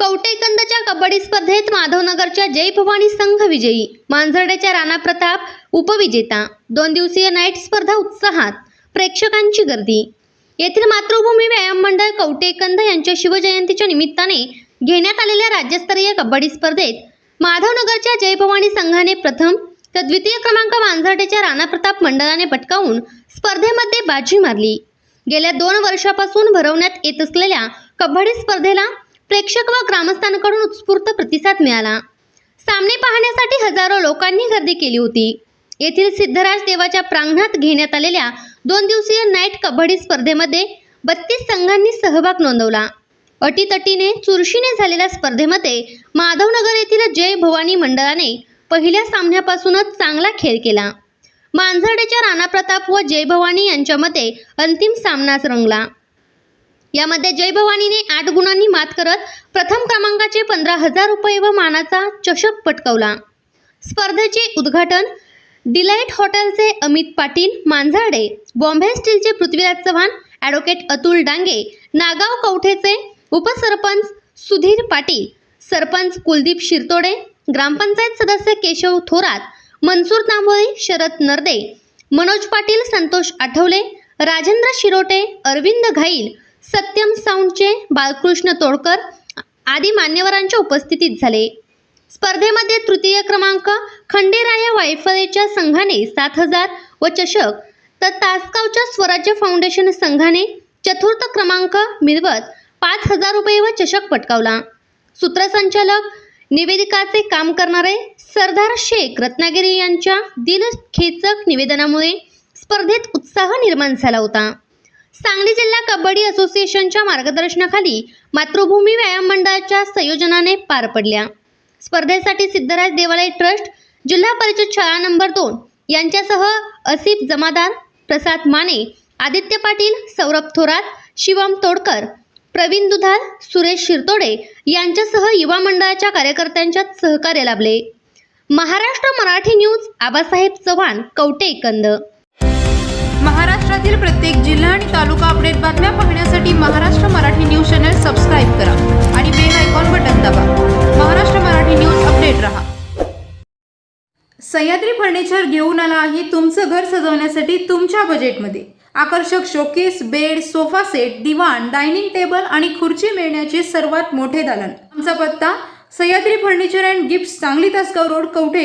कवटेकंदच्या कबड्डी स्पर्धेत माधवनगरच्या जय भवानी संघ विजयी. मांजर्डेच्या राणा प्रताप उपविजेता. दोन दिवसीय नाईट स्पर्धा उत्साहात. प्रेक्षकांची गर्दी. येथील मातृभूमी व्यायाम मंडळ कवटेकंद यांच्या शिवजयंतीच्या निमित्ताने घेण्यात आलेल्या राज्यस्तरीय कबड्डी स्पर्धेत माधवनगरच्या जय भवानी संघाने प्रथम तर द्वितीय क्रमांक मांजर्डेच्या राणा प्रताप मंडळाने पटकावून स्पर्धेमध्ये बाजी मारली. गेल्या दोन वर्षापासून भरवण्यात येत असलेल्या कबड्डी स्पर्धेला प्रेक्षक व ग्रामस्थांकडून उत्स्फूर्त प्रतिसाद मिळाला. सामने पाहण्यासाठी हजारो लोकांनी गर्दी केली होती. येथील सिद्धराज देवाच्या प्रांगणात घेण्यात आलेल्या दोन दिवसीय नाईट कबड्डी स्पर्धेमध्ये बत्तीस संघांनी सहभाग नोंदवला. अटीतटीने चुरशीने झालेल्या स्पर्धेमध्ये माधवनगर येथील जय भवानी मंडळाने पहिल्या सामन्यापासूनच चांगला खेळ केला. मांझर्डेच्या राणा प्रताप व जय भवानी यांच्यामध्ये अंतिम सामनाच रंगला. यामध्ये जय भवानीने आठ गुणांनी मात करत प्रथम क्रमांकाचे पंधरा हजार रुपये व मानाचा चषक पटकावला. स्पर्धेचे उद्घाटन डिलाईट हॉटेलचे अमित पाटील मांझाडे बॉम्बे स्टीलचे पृथ्वीराज चव्हाण ॲडव्होकेट अतुल डांगे नागाव कवठेचे उपसरपंच सुधीर पाटील सरपंच कुलदीप शिरतोडे ग्रामपंचायत सदस्य केशव थोरात मनसूर तांबोळे शरद नरदे मनोज पाटील संतोष आठवले राजेंद्र शिरोटे अरविंद घाईल सत्यम साऊंडचे बालकृष्ण तोडकर आदी मान्यवरांच्या उपस्थितीत झाले. स्पर्धेमध्ये तृतीय क्रमांक खंडेराया वायफळेच्या संघाने सात हजार व चषक तर तासगावच्या स्वराज्य फाउंडेशन संघाने चतुर्थ क्रमांक मिळवत पाच हजार रुपये व चषक पटकावला. सूत्रसंचालक निवेदिकाचे काम करणारे सरदार शेख रत्नागिरी यांच्या दिलखेचक निवेदनामुळे स्पर्धेत उत्साह निर्माण झाला होता. सांगली जिल्हा कबड्डी असोसिएशनच्या मार्गदर्शनाखाली मातृभूमी व्यायाम मंडळाच्या संयोजनाने पार पडल्या. स्पर्धेसाठी सिद्धराज देवालय ट्रस्ट जिल्हा परिषद शाळा नंबर दोन यांच्यासह असिफ जमादार प्रसाद माने आदित्य पाटील सौरभ थोरात शिवम तोडकर प्रवीण दुधार सुरेश शिरतोडे यांच्यासह युवा मंडळाच्या कार्यकर्त्यांच्या सहकार्य लाभले. महाराष्ट्र मराठी न्यूज आबासाहेब चव्हाण कवटे कंद. महाराष्ट्रातील प्रत्येक जिल्हा आणि तालुका अपडेट बातम्या पाहण्यासाठी Maharashtra Marathi news channel subscribe करा आणि बेल आयकॉन बटन दाबा. महाराष्ट्र मराठी न्यूज अपडेट रहा. सह्याद्री फर्निचर घेऊन आला आहे तुमचं घर सजवण्यासाठी तुमच्या बजेटमध्ये आकर्षक शोकेस बेड सोफा सेट दिवाण डायनिंग टेबल आणि खुर्ची मिळण्याचे सर्वात मोठे दालन. आमचा पत्ता Sahyadri furniture and gift Sangli Tasgaon road Kavathe